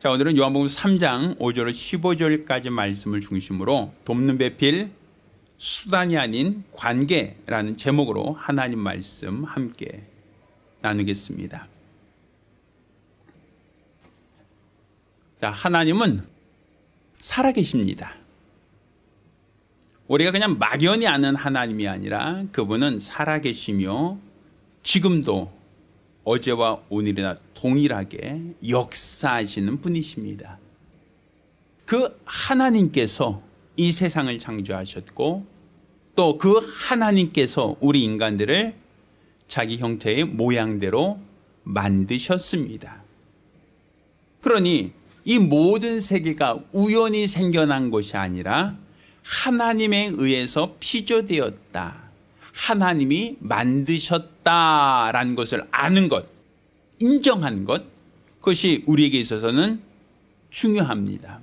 자, 오늘은 요한복음 3장 5절 15절까지 말씀을 중심으로 돕는 배필 수단이 아닌 관계라는 제목으로 하나님 말씀 함께 나누겠습니다. 자, 하나님은 살아계십니다. 우리가 그냥 막연히 아는 하나님이 아니라 그분은 살아계시며 지금도 어제와 오늘이나 동일하게 역사하시는 분이십니다. 그 하나님께서 이 세상을 창조하셨고 또 그 하나님께서 우리 인간들을 자기 형태의 모양대로 만드셨습니다. 그러니 이 모든 세계가 우연히 생겨난 것이 아니라 하나님에 의해서 피조되었다. 하나님이 만드셨다라는 것을 아는 것, 인정하는 것, 그것이 우리에게 있어서는 중요합니다.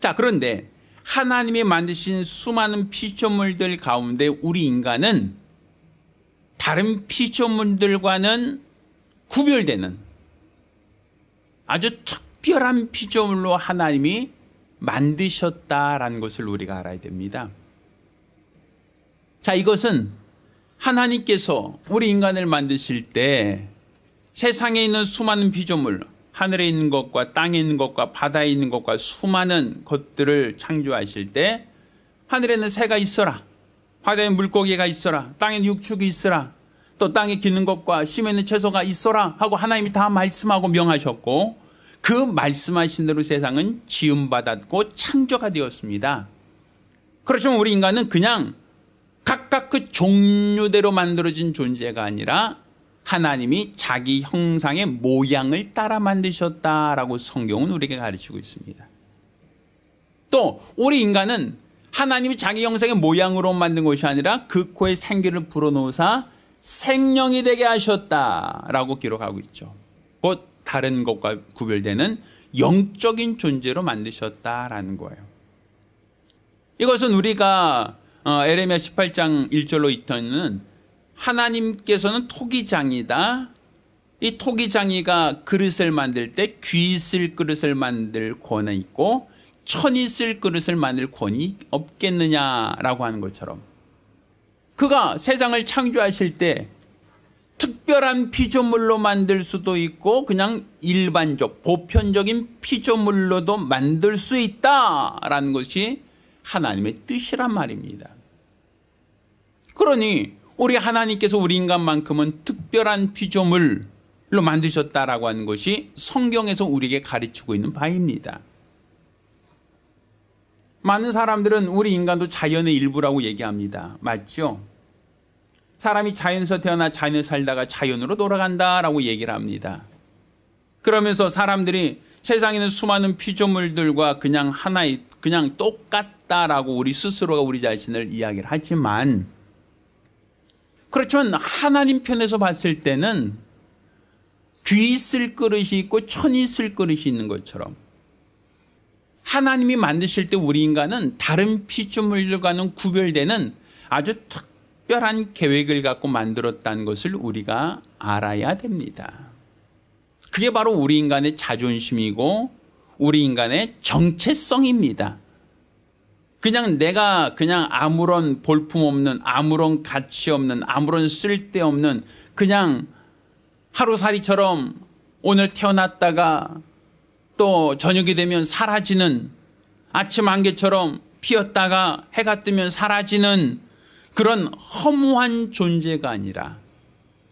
자, 그런데 하나님이 만드신 수많은 피조물들 가운데 우리 인간은 다른 피조물들과는 구별되는 아주 특별한 피조물로 하나님이 만드셨다라는 것을 우리가 알아야 됩니다. 자, 이것은 하나님께서 우리 인간을 만드실 때 세상에 있는 수많은 피조물, 하늘에 있는 것과 땅에 있는 것과 바다에 있는 것과 수많은 것들을 창조하실 때 하늘에는 새가 있어라. 바다에 물고기가 있어라. 땅에 육축이 있어라. 또 땅에 기는 것과 심에 있는 채소가 있어라 하고 하나님이 다 말씀하고 명하셨고 그 말씀하신 대로 세상은 지음받았고 창조가 되었습니다. 그렇지만 우리 인간은 그냥 각각 그 종류대로 만들어진 존재가 아니라 하나님이 자기 형상의 모양을 따라 만드셨다라고 성경은 우리에게 가르치고 있습니다. 또 우리 인간은 하나님이 자기 형상의 모양으로 만든 것이 아니라 그 코에 생기를 불어넣으사 생명이 되게 하셨다라고 기록하고 있죠. 곧 다른 것과 구별되는 영적인 존재로 만드셨다라는 거예요. 이것은 우리가 어, 에레미야 18장 1절로 있던 하나님께서는 토기장이다. 이 토기장이가 그릇을 만들 때귀쓸 그릇을 만들 권이 있고 천이 쓸 그릇을 만들 권이 없겠느냐라고 하는 것처럼 그가 세상을 창조하실 때 특별한 피조물로 만들 수도 있고 그냥 일반적 보편적인 피조물로도 만들 수 있다라는 것이 하나님의 뜻이란 말입니다. 그러니 우리 하나님께서 우리 인간만큼은 특별한 피조물로 만드셨다라고 하는 것이 성경에서 우리에게 가르치고 있는 바입니다. 많은 사람들은 우리 인간도 자연의 일부라고 얘기합니다. 맞죠? 사람이 자연에서 태어나 자연에 살다가 자연으로 돌아간다라고 얘기를 합니다. 그러면서 사람들이 세상에 있는 수많은 피조물들과 그냥 하나의 그냥 똑같다라고 우리 스스로가 우리 자신을 이야기를 하지만 그렇지만 하나님 편에서 봤을 때는 귀 있을 그릇이 있고 천이 있을 그릇이 있는 것처럼 하나님이 만드실 때 우리 인간은 다른 피조물들과는 구별되는 아주 특별한 계획을 갖고 만들었다는 것을 우리가 알아야 됩니다. 그게 바로 우리 인간의 자존심이고 우리 인간의 정체성입니다. 그냥 내가 그냥 아무런 볼품 없는 아무런 가치 없는 아무런 쓸데 없는 그냥 하루살이처럼 오늘 태어났다가 또 저녁이 되면 사라지는 아침 안개처럼 피었다가 해가 뜨면 사라지는 그런 허무한 존재가 아니라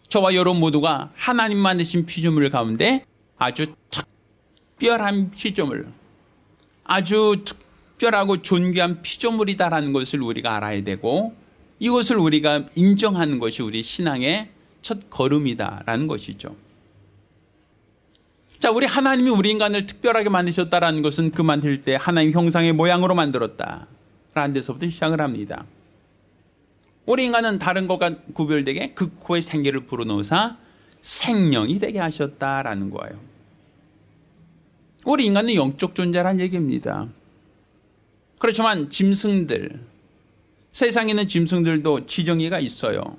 저와 여러분 모두가 하나님 만 드신 피조물 가운데 아주 특별한 피조물 아주 특 특별하고 존귀한 피조물이다라는 것을 우리가 알아야 되고 이것을 우리가 인정하는 것이 우리 신앙의 첫 걸음이다라는 것이죠. 자, 우리 하나님이 우리 인간을 특별하게 만드셨다라는 것은 그 만들 때 하나님 형상의 모양으로 만들었다라는 데서부터 시작을 합니다. 우리 인간은 다른 것과 구별되게 그 코에 생기를 불어넣어서 생명이 되게 하셨다라는 거예요. 우리 인간은 영적 존재란 얘기입니다. 그렇지만 짐승들, 세상에 있는 짐승들도 지정의가 있어요.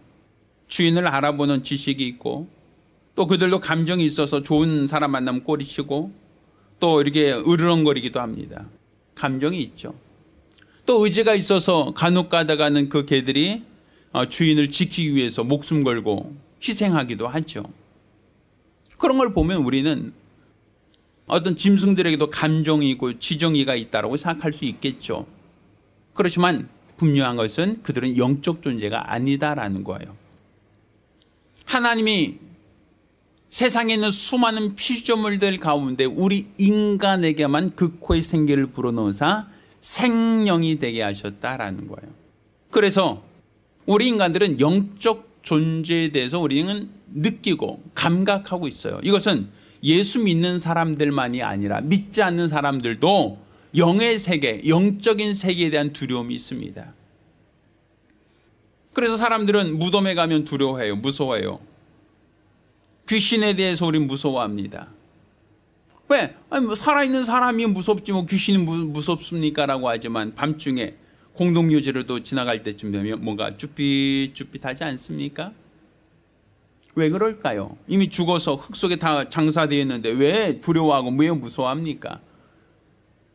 주인을 알아보는 지식이 있고 또 그들도 감정이 있어서 좋은 사람 만나면 꼬리치고 또 이렇게 으르렁거리기도 합니다. 감정이 있죠. 또 의지가 있어서 간혹 가다가는 그 개들이 어, 주인을 지키기 위해서 목숨 걸고 희생하기도 하죠. 그런 걸 보면 우리는 어떤 짐승들에게도 감정이 있고 지정의가 있다고 생각할 수 있겠죠. 그렇지만 분명한 것은 그들은 영적 존재가 아니다라는 거예요. 하나님이 세상에 있는 수많은 피조물들 가운데 우리 인간에게만 극호의 생기를 불어넣어서 생명이 되게 하셨다라는 거예요. 그래서 우리 인간들은 영적 존재에 대해서 우리는 느끼고 감각하고 있어요. 이것은 예수 믿는 사람들만이 아니라 믿지 않는 사람들도 영의 세계, 영적인 세계에 대한 두려움이 있습니다. 그래서 사람들은 무덤에 가면 두려워해요. 무서워해요. 귀신에 대해서 우리는 무서워합니다. 왜? 아니, 뭐 살아있는 사람이 무섭지 뭐 귀신은 무, 무섭습니까? 라고 하지만 밤중에 공동묘지로도 지나갈 때쯤 되면 뭔가 쭈삣쭈삣하지 않습니까? 왜 그럴까요? 이미 죽어서 흙 속에 다 장사되어 있는데 왜 두려워하고 왜 무서워합니까?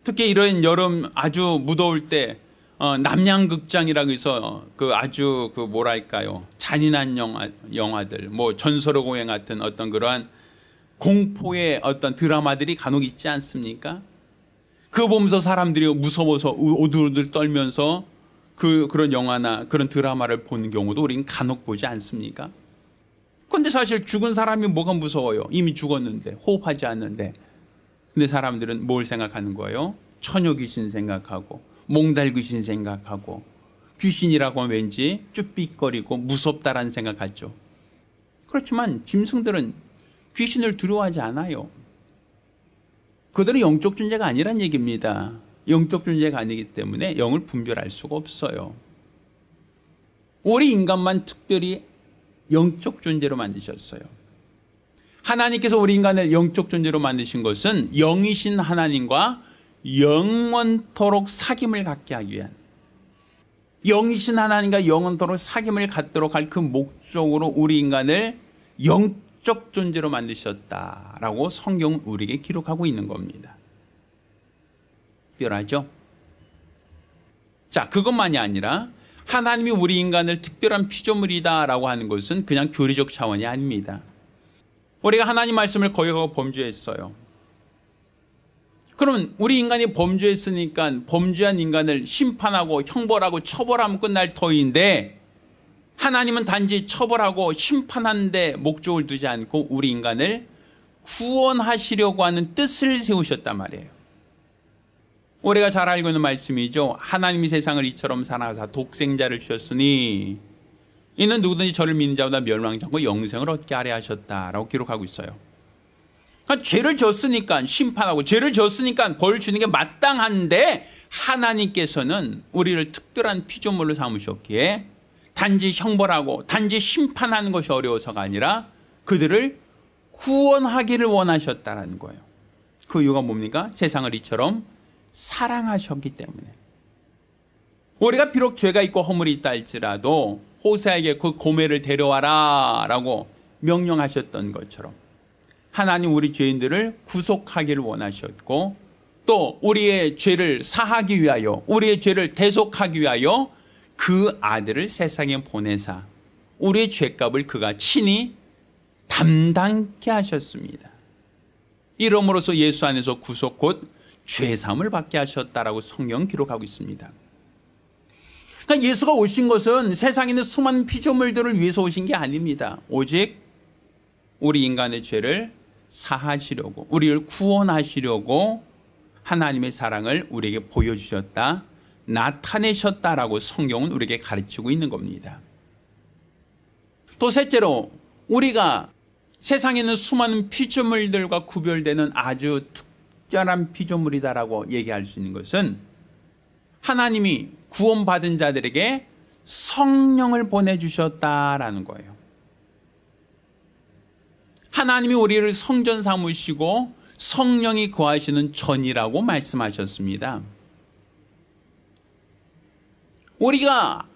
특히 이런 여름 아주 무더울 때 어, 남양극장이라고 해서 그 아주 그 뭐랄까요 잔인한 영화, 영화들 뭐 전설의 고행 같은 어떤 그러한 공포의 어떤 드라마들이 간혹 있지 않습니까? 그거 보면서 사람들이 무서워서 오들오들 떨면서 그 그런 영화나 그런 드라마를 보는 경우도 우리는 간혹 보지 않습니까? 근데 사실 죽은 사람이 뭐가 무서워요? 이미 죽었는데 호흡하지 않는데. 근데 사람들은 뭘 생각하는 거예요? 처녀 귀신 생각하고 몽달 귀신 생각하고 귀신이라고 하면 왠지 쭈삣거리고 무섭다라는 생각하죠. 그렇지만 짐승들은 귀신을 두려워하지 않아요. 그들은 영적 존재가 아니란 얘기입니다. 영적 존재가 아니기 때문에 영을 분별할 수가 없어요. 우리 인간만 특별히 영적 존재로 만드셨어요. 하나님께서 우리 인간을 영적 존재로 만드신 것은 영이신 하나님과 영원토록 사귐을 갖게 하기 위한 영이신 하나님과 영원토록 사귐을 갖도록 할 그 목적으로 우리 인간을 영적 존재로 만드셨다라고 성경은 우리에게 기록하고 있는 겁니다. 특별하죠? 자, 그것만이 아니라 하나님이 우리 인간을 특별한 피조물이다라고 하는 것은 그냥 교리적 차원이 아닙니다. 우리가 하나님 말씀을 거역하고 범죄했어요. 그러면 우리 인간이 범죄했으니까 범죄한 인간을 심판하고 형벌하고 처벌하면 끝날 터인데 하나님은 단지 처벌하고 심판하는데 목적을 두지 않고 우리 인간을 구원하시려고 하는 뜻을 세우셨단 말이에요. 우리가 잘 알고 있는 말씀이죠. 하나님이 세상을 이처럼 사랑하사 독생자를 주셨으니 이는 누구든지 저를 믿는 자보다 멸망지 않고 영생을 얻게 하려 하셨다라고 기록하고 있어요. 그러니까 죄를 졌으니까 심판하고 죄를 졌으니까 벌 주는 게 마땅한데 하나님께서는 우리를 특별한 피조물로 삼으셨기에 단지 형벌하고 단지 심판하는 것이 어려워서가 아니라 그들을 구원하기를 원하셨다라는 거예요. 그 이유가 뭡니까? 세상을 이처럼 사랑하셨기 때문에. 우리가 비록 죄가 있고 허물이 있다 할지라도 호세에게 그 고매를 데려와라 라고 명령하셨던 것처럼 하나님 우리 죄인들을 구속하기를 원하셨고 또 우리의 죄를 사하기 위하여 우리의 죄를 대속하기 위하여 그 아들을 세상에 보내사 우리의 죄값을 그가 친히 담당케 하셨습니다. 이름으로써 예수 안에서 구속 곧 죄삼을 받게 하셨다라고 성경 기록하고 있습니다. 그러니까 예수가 오신 것은 세상에 있는 수많은 피조물들을 위해서 오신 게 아닙니다. 오직 우리 인간의 죄를 사하시려고 우리를 구원하시려고 하나님의 사랑을 우리에게 보여주셨다. 나타내셨다라고 성경은 우리에게 가르치고 있는 겁니다. 또 셋째로 우리가 세상에 있는 수많은 피조물들과 구별되는 아주 특 별한 피조물이다라고 얘기할 수 있는 것은 하나님이 구원받은 자들에게 성령을 보내주셨다라는 거예요. 하나님이 우리를 성전 삼으시고 성령이 거하시는 전이라고 말씀하셨습니다. 우리가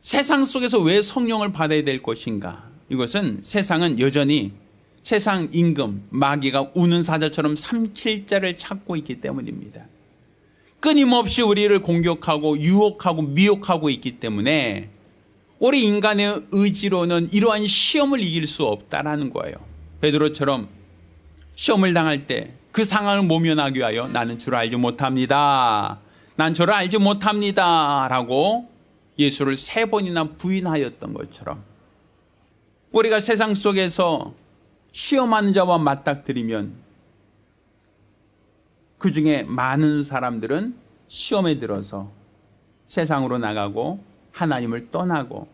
세상 속에서 왜 성령을 받아야 될 것인가? 이것은 세상은 여전히 세상 임금 마귀가 우는 사자처럼 삼킬 자를 찾고 있기 때문입니다. 끊임없이 우리를 공격하고 유혹하고 미혹하고 있기 때문에 우리 인간의 의지로는 이러한 시험을 이길 수 없다라는 거예요. 베드로처럼 시험을 당할 때 그 상황을 모면하기 위하여 나는 주를 알지 못합니다. 난 저를 알지 못합니다. 라고 예수를 세 번이나 부인하였던 것처럼 우리가 세상 속에서 시험하는 자와 맞닥뜨리면 그 중에 많은 사람들은 시험에 들어서 세상으로 나가고 하나님을 떠나고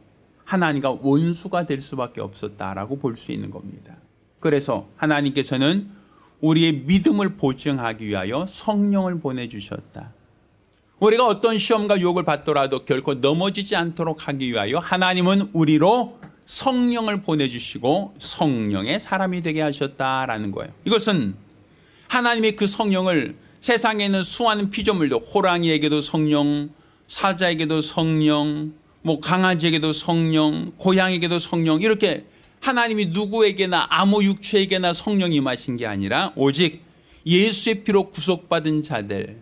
하나님과 원수가 될 수밖에 없었다라고 볼 수 있는 겁니다. 그래서 하나님께서는 우리의 믿음을 보증하기 위하여 성령을 보내주셨다. 우리가 어떤 시험과 유혹을 받더라도 결코 넘어지지 않도록 하기 위하여 하나님은 우리로 성령을 보내주시고 성령의 사람이 되게 하셨다라는 거예요. 이것은 하나님의 그 성령을 세상에 있는 수많은 피조물도 호랑이에게도 성령, 사자에게도 성령, 뭐 강아지에게도 성령, 고양이에게도 성령 이렇게 하나님이 누구에게나 아무 육체에게나 성령이 임하신 게 아니라 오직 예수의 피로 구속받은 자들,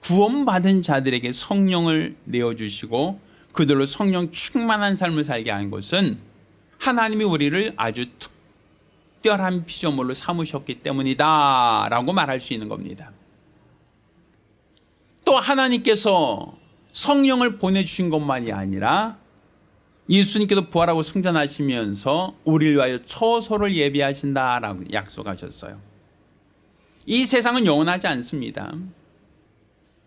구원받은 자들에게 성령을 내어 주시고 그들로 성령 충만한 삶을 살게 한 것은 하나님이 우리를 아주 특별한 피조물로 삼으셨기 때문이다 라고 말할 수 있는 겁니다. 또 하나님께서 성령을 보내주신 것만이 아니라 예수님께서 부활하고 승전하시면서 우리를 위하여 처소를 예비하신다라고 약속하셨어요. 이 세상은 영원하지 않습니다.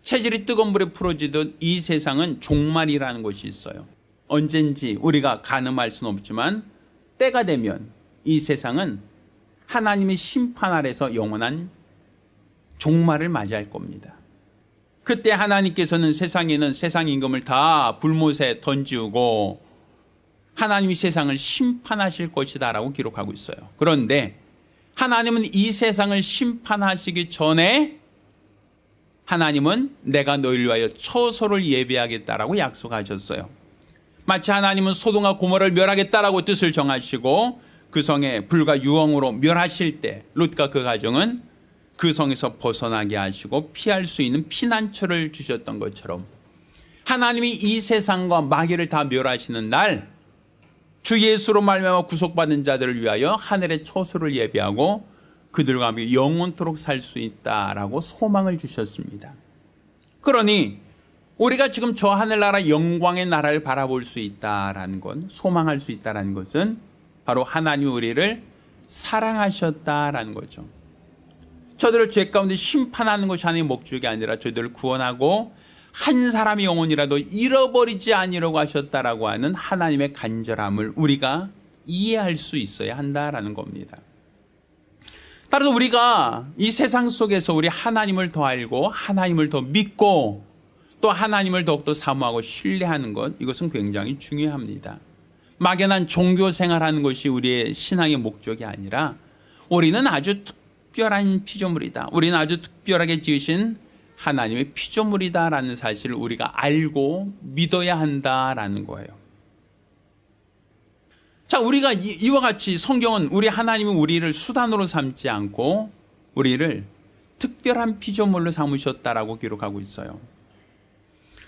체질이 뜨거운 물에 풀어지듯 이 세상은 종말이라는 것이 있어요. 언젠지 우리가 가늠할 수는 없지만 때가 되면 이 세상은 하나님의 심판 아래서 영원한 종말을 맞이할 겁니다. 그때 하나님께서는 세상에는 세상 임금을 다 불못에 던지우고 하나님이 세상을 심판하실 것이다라고 기록하고 있어요. 그런데 하나님은 이 세상을 심판하시기 전에 하나님은 내가 너희를 위하여 처소를 예비하겠다라고 약속하셨어요. 마치 하나님은 소동과 고모를 멸하겠다라고 뜻을 정하시고 그 성에 불과 유황으로 멸하실 때 롯과 그 가정은 그 성에서 벗어나게 하시고 피할 수 있는 피난처를 주셨던 것처럼 하나님이 이 세상과 마귀를 다 멸하시는 날 주 예수로 말미암아 구속받은 자들을 위하여 하늘의 처소를 예비하고 그들과 함께 영원토록 살 수 있다라고 소망을 주셨습니다. 그러니 우리가 지금 저 하늘나라 영광의 나라를 바라볼 수 있다라는 건 소망할 수 있다라는 것은 바로 하나님 우리를 사랑하셨다라는 거죠. 저들을 죄 가운데 심판하는 것이 하나님의 목적이 아니라 저들을 구원하고 한 사람의 영혼이라도 잃어버리지 아니라고 하셨다라고 하는 하나님의 간절함을 우리가 이해할 수 있어야 한다라는 겁니다. 따라서 우리가 이 세상 속에서 우리 하나님을 더 알고 하나님을 더 믿고 또 하나님을 더욱더 사모하고 신뢰하는 것 이것은 굉장히 중요합니다. 막연한 종교 생활하는 것이 우리의 신앙의 목적이 아니라 우리는 아주 특별한 피조물이다. 우리는 아주 특별하게 지으신 하나님의 피조물이다라는 사실을 우리가 알고 믿어야 한다라는 거예요. 자, 우리가 이, 와 같이 성경은 우리 하나님이 우리를 수단으로 삼지 않고 우리를 특별한 피조물로 삼으셨다라고 기록하고 있어요.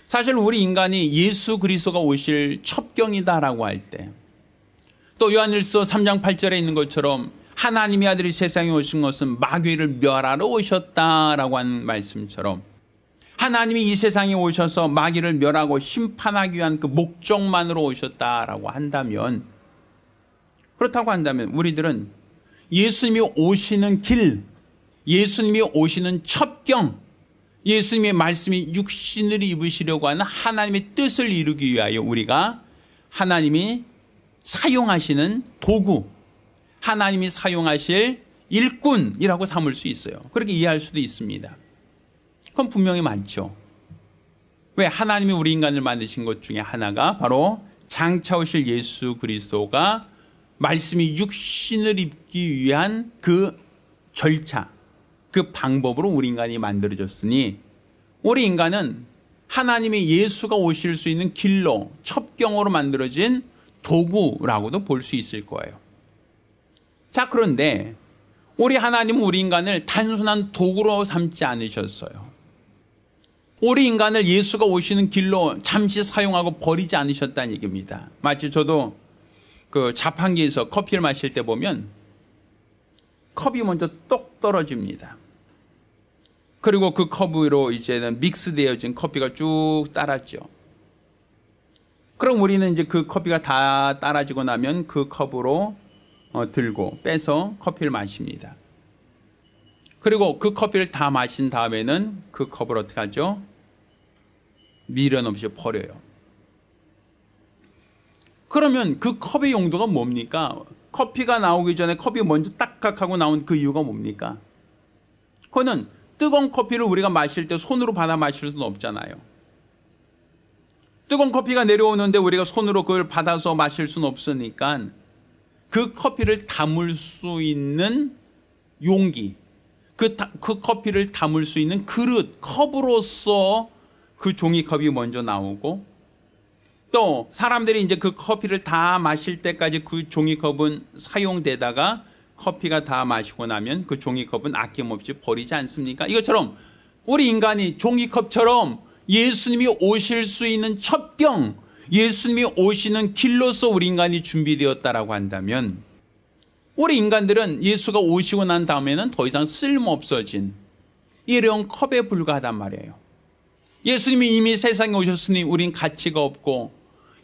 사실 우리 인간이 예수 그리스도가 오실 첩경이다라고 할 때 또 요한일서 3장 8절에 있는 것처럼 하나님의 아들이 세상에 오신 것은 마귀를 멸하러 오셨다라고 하는 말씀처럼 하나님이 이 세상에 오셔서 마귀를 멸하고 심판하기 위한 그 목적만으로 오셨다라고 한다면 그렇다고 한다면 우리들은 예수님이 오시는 길, 예수님이 오시는 첩경, 예수님의 말씀이 육신을 입으시려고 하는 하나님의 뜻을 이루기 위하여 우리가 하나님이 사용하시는 도구, 하나님이 사용하실 일꾼이라고 삼을 수 있어요. 그렇게 이해할 수도 있습니다. 그건 분명히 많죠. 왜 하나님이 우리 인간을 만드신 것 중에 하나가 바로 장차 오실 예수 그리스도가 말씀이 육신을 입기 위한 그 절차, 그 방법으로 우리 인간이 만들어졌으니 우리 인간은 하나님의 예수가 오실 수 있는 길로 첩경으로 만들어진 도구라고도 볼 수 있을 거예요. 자, 그런데 우리 하나님은 우리 인간을 단순한 도구로 삼지 않으셨어요. 우리 인간을 예수가 오시는 길로 잠시 사용하고 버리지 않으셨다는 얘기입니다. 마치 저도 그 자판기에서 커피를 마실 때 보면 컵이 먼저 똑 떨어집니다. 그리고 그 컵 위로 이제는 믹스되어진 커피가 쭉 따랐죠. 그럼 우리는 이제 그 커피가 다 따라지고 나면 그 컵으로 어, 들고 빼서 커피를 마십니다. 그리고 그 커피를 다 마신 다음에는 그 컵을 어떻게 하죠? 미련 없이 버려요. 그러면 그 컵의 용도가 뭡니까? 커피가 나오기 전에 컵이 먼저 딱딱하고 나온 그 이유가 뭡니까? 그거는 뜨거운 커피를 우리가 마실 때 손으로 받아 마실 수는 없잖아요. 뜨거운 커피가 내려오는데 우리가 손으로 그걸 받아서 마실 수는 없으니까 그 커피를 담을 수 있는 용기, 그, 다- 그 커피를 담을 수 있는 그릇, 컵으로서 그 종이컵이 먼저 나오고 또 사람들이 이제 그 커피를 다 마실 때까지 그 종이컵은 사용되다가 커피가 다 마시고 나면 그 종이컵은 아낌없이 버리지 않습니까? 이것처럼 우리 인간이 종이컵처럼 예수님이 오실 수 있는 첩경, 예수님이 오시는 길로서 우리 인간이 준비되었다라고 한다면 우리 인간들은 예수가 오시고 난 다음에는 더 이상 쓸모없어진 일회용 컵에 불과하단 말이에요. 예수님이 이미 세상에 오셨으니 우린 가치가 없고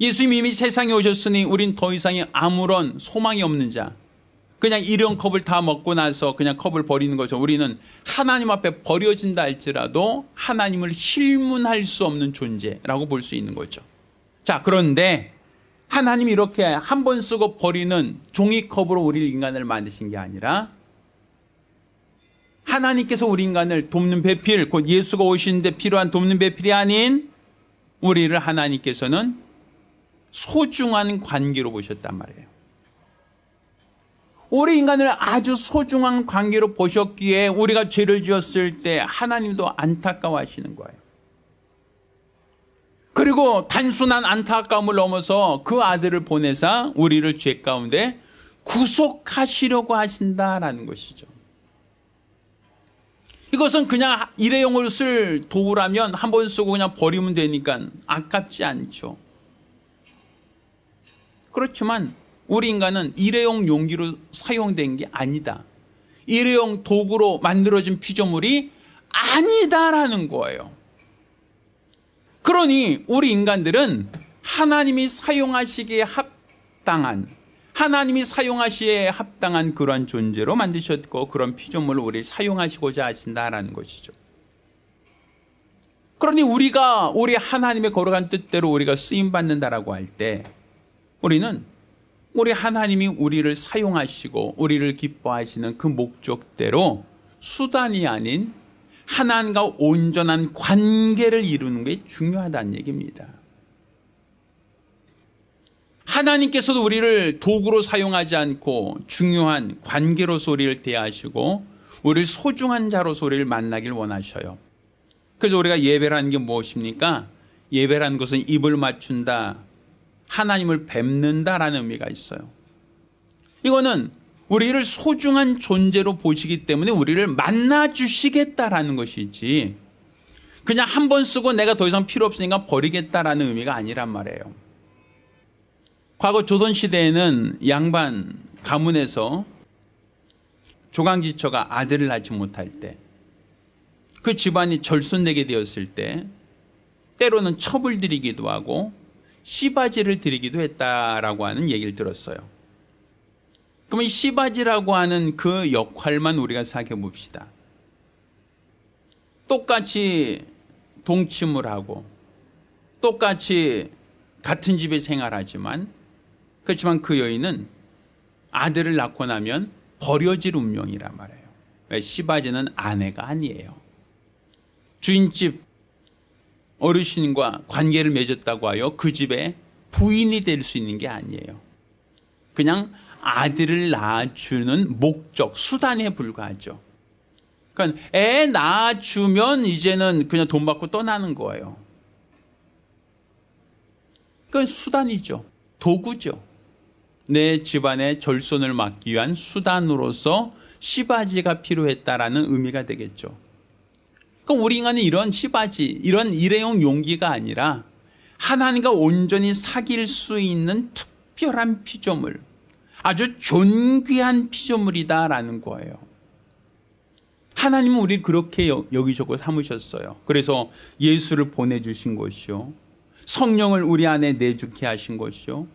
예수님이 이미 세상에 오셨으니 우린 더 이상의 아무런 소망이 없는 자. 그냥 일회용 컵을 다 먹고 나서 그냥 컵을 버리는 거죠. 우리는 하나님 앞에 버려진다 할지라도 하나님을 실문할 수 없는 존재라고 볼 수 있는 거죠. 자, 그런데 하나님이 이렇게 한 번 쓰고 버리는 종이컵으로 우리 인간을 만드신 게 아니라 하나님께서 우리 인간을 돕는 배필, 곧 예수가 오시는데 필요한 돕는 배필이 아닌 우리를 하나님께서는 소중한 관계로 보셨단 말이에요. 우리 인간을 아주 소중한 관계로 보셨기에 우리가 죄를 지었을 때 하나님도 안타까워하시는 거예요. 그리고 단순한 안타까움을 넘어서 그 아들을 보내사 우리를 죄 가운데 구속하시려고 하신다라는 것이죠. 이것은 그냥 일회용을 쓸 도구라면 한 번 쓰고 그냥 버리면 되니까 아깝지 않죠. 그렇지만 우리 인간은 일회용 용기로 사용된 게 아니다. 일회용 도구로 만들어진 피조물이 아니다라는 거예요. 그러니 우리 인간들은 하나님이 사용하시기에 합당한 하나님이 사용하시기에 합당한 그런 존재로 만드셨고 그런 피조물을 우리 사용하시고자 하신다라는 것이죠. 그러니 우리가 우리 하나님의 거룩한 뜻대로 우리가 쓰임 받는다라고 할 때 우리는 우리 하나님이 우리를 사용하시고 우리를 기뻐하시는 그 목적대로 수단이 아닌 하나님과 온전한 관계를 이루는 게 중요하다는 얘기입니다. 하나님께서도 우리를 도구로 사용하지 않고 중요한 관계로서 우리를 대하시고 우리를 소중한 자로서 우리를 만나길 원하셔요. 그래서 우리가 예배라는 게 무엇입니까? 예배라는 것은 입을 맞춘다, 하나님을 뵙는다라는 의미가 있어요. 이거는 우리를 소중한 존재로 보시기 때문에 우리를 만나 주시겠다라는 것이지 그냥 한 번 쓰고 내가 더 이상 필요 없으니까 버리겠다라는 의미가 아니란 말이에요. 과거 조선 시대에는 양반 가문에서 조강지처가 아들을 낳지 못할 때 그 집안이 절손되게 되었을 때 때로는 첩을 들이기도 하고 씨바지를 드리기도 했다라고 하는 얘기를 들었어요. 그러면 이 씨바지라고 하는 그 역할만 우리가 생각해 봅시다. 똑같이 동침을 하고 똑같이 같은 집에 생활하지만 그렇지만 그 여인은 아들을 낳고 나면 버려질 운명이란 말이에요. 왜? 씨바지는 아내가 아니에요. 주인집 어르신과 관계를 맺었다고 하여 그 집에 부인이 될 수 있는 게 아니에요. 그냥 아들을 낳아주는 목적, 수단에 불과하죠. 그러니까 애 낳아주면 이제는 그냥 돈 받고 떠나는 거예요. 그건 수단이죠. 도구죠. 내 집안의 절손을 막기 위한 수단으로서 시바지가 필요했다라는 의미가 되겠죠. 그러니까 우리 인간은 이런 시바지, 이런 일회용 용기가 아니라 하나님과 온전히 사귈 수 있는 특별한 피조물, 아주 존귀한 피조물이다라는 거예요. 하나님은 우리를 그렇게 여- 여기셨고 삼으셨어요. 그래서 예수를 보내주신 것이요. 성령을 우리 안에 내주게 하신 것이요.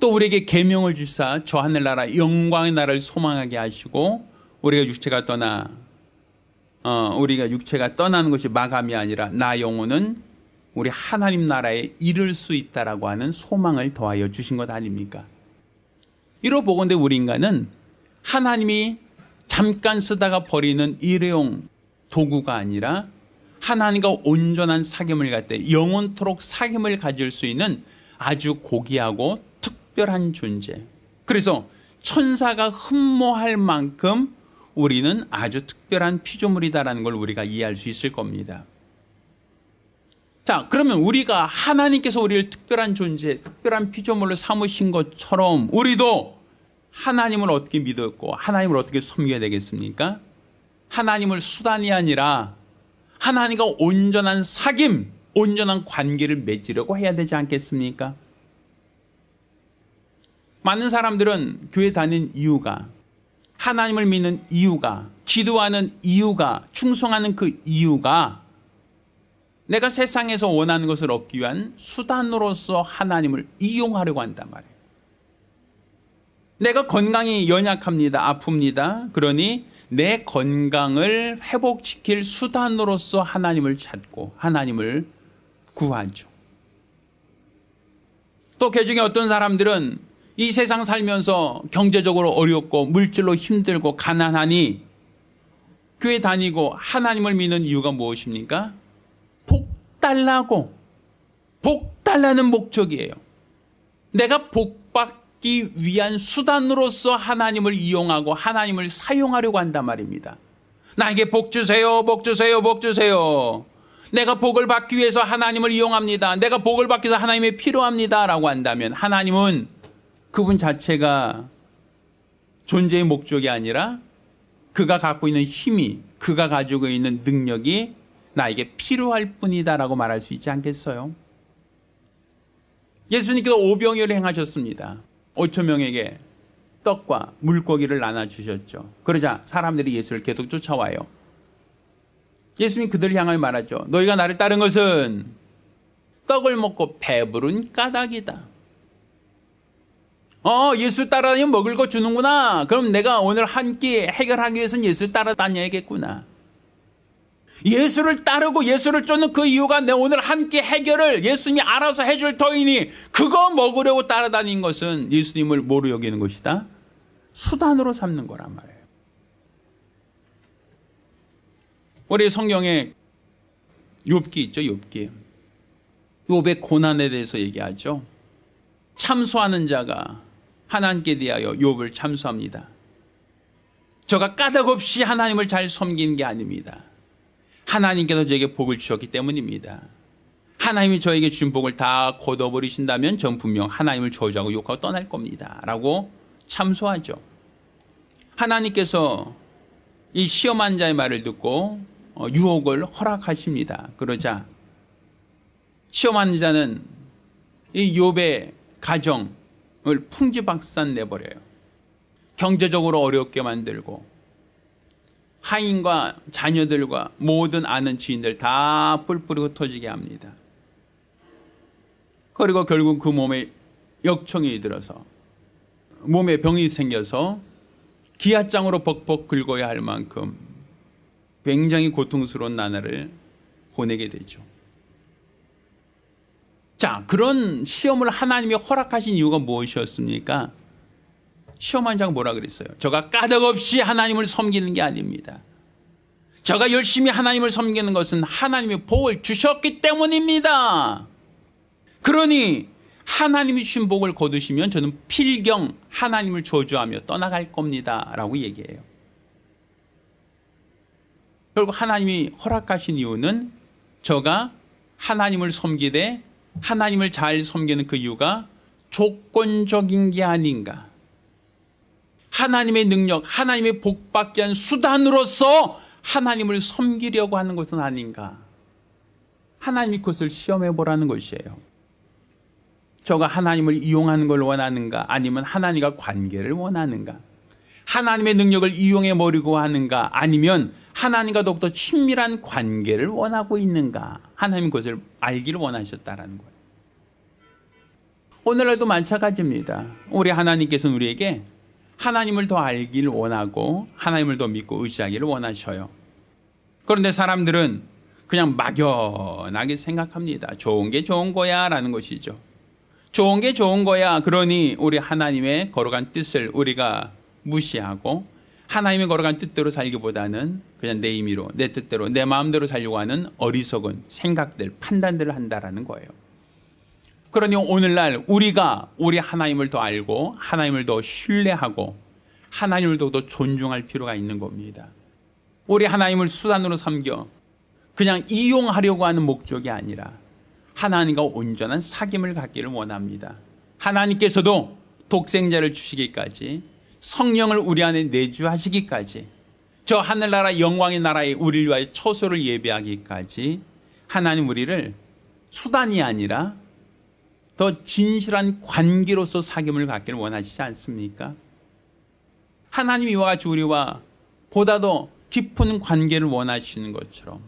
또 우리에게 계명을 주사 저 하늘나라 영광의 나라를 소망하게 하시고 우리가 육체가 떠나 어, 우리가 육체가 떠나는 것이 마감이 아니라 나 영혼은 우리 하나님 나라에 이를 수 있다라고 하는 소망을 더하여 주신 것 아닙니까? 이로 보건대 우리 인간은 하나님이 잠깐 쓰다가 버리는 일회용 도구가 아니라 하나님과 온전한 사귐을 갖대 영원토록 사귐을 가질 수 있는 아주 고귀하고 특별한 존재. 그래서 천사가 흠모할 만큼 우리는 아주 특별한 피조물이다라는 걸 우리가 이해할 수 있을 겁니다. 자, 그러면 우리가 하나님께서 우리를 특별한 존재, 특별한 피조물로 삼으신 것처럼 우리도 하나님을 어떻게 믿었고 하나님을 어떻게 섬겨야 되겠습니까? 하나님을 수단이 아니라 하나님과 온전한 사귐, 온전한 관계를 맺으려고 해야 되지 않겠습니까? 많은 사람들은 교회 다니는 이유가 하나님을 믿는 이유가 기도하는 이유가 충성하는 그 이유가 내가 세상에서 원하는 것을 얻기 위한 수단으로서 하나님을 이용하려고 한단 말이에요. 내가 건강이 연약합니다. 아픕니다. 그러니 내 건강을 회복시킬 수단으로서 하나님을 찾고 하나님을 구하죠. 또 개중에 어떤 사람들은 이 세상 살면서 경제적으로 어렵고 물질로 힘들고 가난하니 교회 다니고 하나님을 믿는 이유가 무엇입니까? 복 달라고 복 달라는 목적이에요. 내가 복 받기 위한 수단으로서 하나님을 이용하고 하나님을 사용하려고 한단 말입니다. 나에게 복 주세요, 복 주세요, 복 주세요. 내가 복을 받기 위해서 하나님을 이용합니다. 내가 복을 받기 위해서 하나님이 필요합니다 라고 한다면 하나님은 그분 자체가 존재의 목적이 아니라 그가 갖고 있는 힘이 그가 가지고 있는 능력이 나에게 필요할 뿐이다라고 말할 수 있지 않겠어요? 예수님께서 오병이어를 행하셨습니다. 5천 명에게 떡과 물고기를 나눠 주셨죠. 그러자 사람들이 예수를 계속 쫓아와요. 예수님 그들을 향하여 말하죠. 너희가 나를 따른 것은 떡을 먹고 배부른 까닭이다. 어, 예수 따라다니면 먹을 거 주는구나. 그럼 내가 오늘 한 끼 해결하기 위해서는 예수 따라다녀야겠구나. 예수를 따르고 예수를 쫓는 그 이유가 내 오늘 한 끼 해결을 예수님이 알아서 해줄 터이니 그거 먹으려고 따라다닌 것은 예수님을 모르 여기는 것이다. 수단으로 삼는 거란 말이에요. 우리 성경에 욥기 있죠, 욥기. 욥의 고난에 대해서 얘기하죠. 참소하는 자가 하나님께 대하여 욥을 참소합니다. 저가 까닭 없이 하나님을 잘 섬기는 게 아닙니다. 하나님께서 저에게 복을 주셨기 때문입니다. 하나님이 저에게 준 복을 다 걷어버리신다면 전 분명 하나님을 저주하고 욕하고 떠날 겁니다. 라고 참소하죠. 하나님께서 이 시험한 자의 말을 듣고 어, 유혹을 허락하십니다. 그러자 시험한 자는 이 욥의 가정을 풍지박산 내버려요. 경제적으로 어렵게 만들고 하인과 자녀들과 모든 아는 지인들 다 뿔뿔이 흩어지게 합니다. 그리고 결국 그 몸에 역청이 들어서 몸에 병이 생겨서 기아장으로 벅벅 긁어야 할 만큼 굉장히 고통스러운 나날을 보내게 되죠. 자, 그런 시험을 하나님이 허락하신 이유가 무엇이었습니까? 시험한 자가 뭐라 그랬어요? 저가 까닭 없이 하나님을 섬기는 게 아닙니다. 저가 열심히 하나님을 섬기는 것은 하나님이 복을 주셨기 때문입니다. 그러니 하나님이 주신 복을 거두시면 저는 필경 하나님을 저주하며 떠나갈 겁니다. 라고 얘기해요. 결국 하나님이 허락하신 이유는 저가 하나님을 섬기되 하나님을 잘 섬기는 그 이유가 조건적인 게 아닌가. 하나님의 능력, 하나님의 복받기 위한 수단으로서 하나님을 섬기려고 하는 것은 아닌가. 하나님이 그것을 시험해 보라는 것이에요. 저가 하나님을 이용하는 걸 원하는가 아니면 하나님과 관계를 원하는가 하나님의 능력을 이용해 버리고 하는가 아니면 하나님과 더욱더 친밀한 관계를 원하고 있는가 하나님 그것을 알기를 원하셨다라는 거예요. 오늘날도 마찬가지입니다. 우리 하나님께서는 우리에게 하나님을 더 알기를 원하고 하나님을 더 믿고 의지하기를 원하셔요. 그런데 사람들은 그냥 막연하게 생각합니다. 좋은 게 좋은 거야 라는 것이죠. 좋은 게 좋은 거야. 그러니 우리 하나님의 거룩한 뜻을 우리가 무시하고 하나님의 거룩한 뜻대로 살기보다는 그냥 내 임의로 내 뜻대로 내 마음대로 살려고 하는 어리석은 생각들 판단들을 한다라는 거예요. 그러니 오늘날 우리가 우리 하나님을 더 알고 하나님을 더 신뢰하고 하나님을 더더 존중할 필요가 있는 겁니다. 우리 하나님을 수단으로 삼겨 그냥 이용하려고 하는 목적이 아니라 하나님과 온전한 사귐을 갖기를 원합니다. 하나님께서도 독생자를 주시기까지 성령을 우리 안에 내주하시기까지 저 하늘나라 영광의 나라에 우리를 위하여 처소를 예배하기까지 하나님 우리를 수단이 아니라 더 진실한 관계로서 사귐을 갖기를 원하시지 않습니까? 하나님이 이와 같이 우리와 보다 더 깊은 관계를 원하시는 것처럼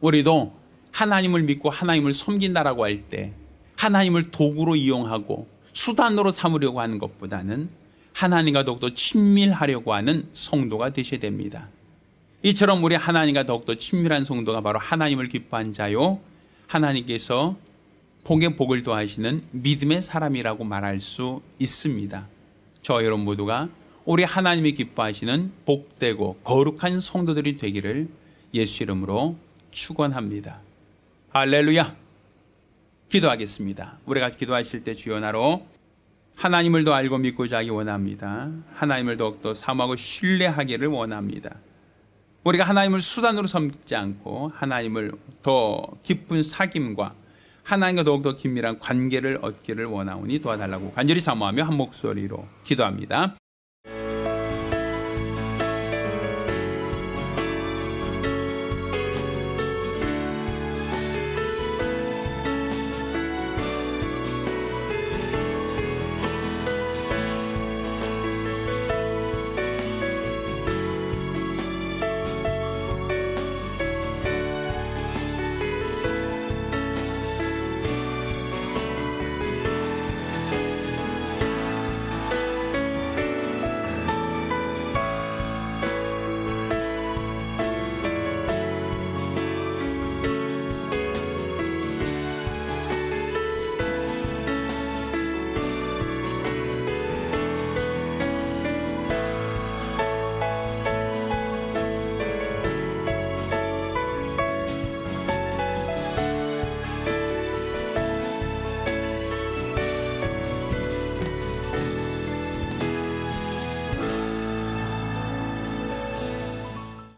우리도 하나님을 믿고 하나님을 섬긴다라고 할 때 하나님을 도구로 이용하고 수단으로 삼으려고 하는 것보다는 하나님과 더욱더 친밀하려고 하는 성도가 되셔야 됩니다. 이처럼 우리 하나님과 더욱더 친밀한 성도가 바로 하나님을 기뻐한 자요. 하나님께서 복의 복을 더하시는 믿음의 사람이라고 말할 수 있습니다. 저 여러분 모두가 우리 하나님이 기뻐하시는 복되고 거룩한 성도들이 되기를 예수 이름으로 축원합니다. 할렐루야. 기도하겠습니다. 우리가 기도하실 때 주여 나로 하나님을 더 알고 믿고자 하기 원합니다. 하나님을 더욱더 사모하고 신뢰하기를 원합니다. 우리가 하나님을 수단으로 섬기지 않고 하나님을 더 깊은 사귐과 하나님과 더욱더 긴밀한 관계를 얻기를 원하오니 도와달라고 간절히 사모하며 한 목소리로 기도합니다.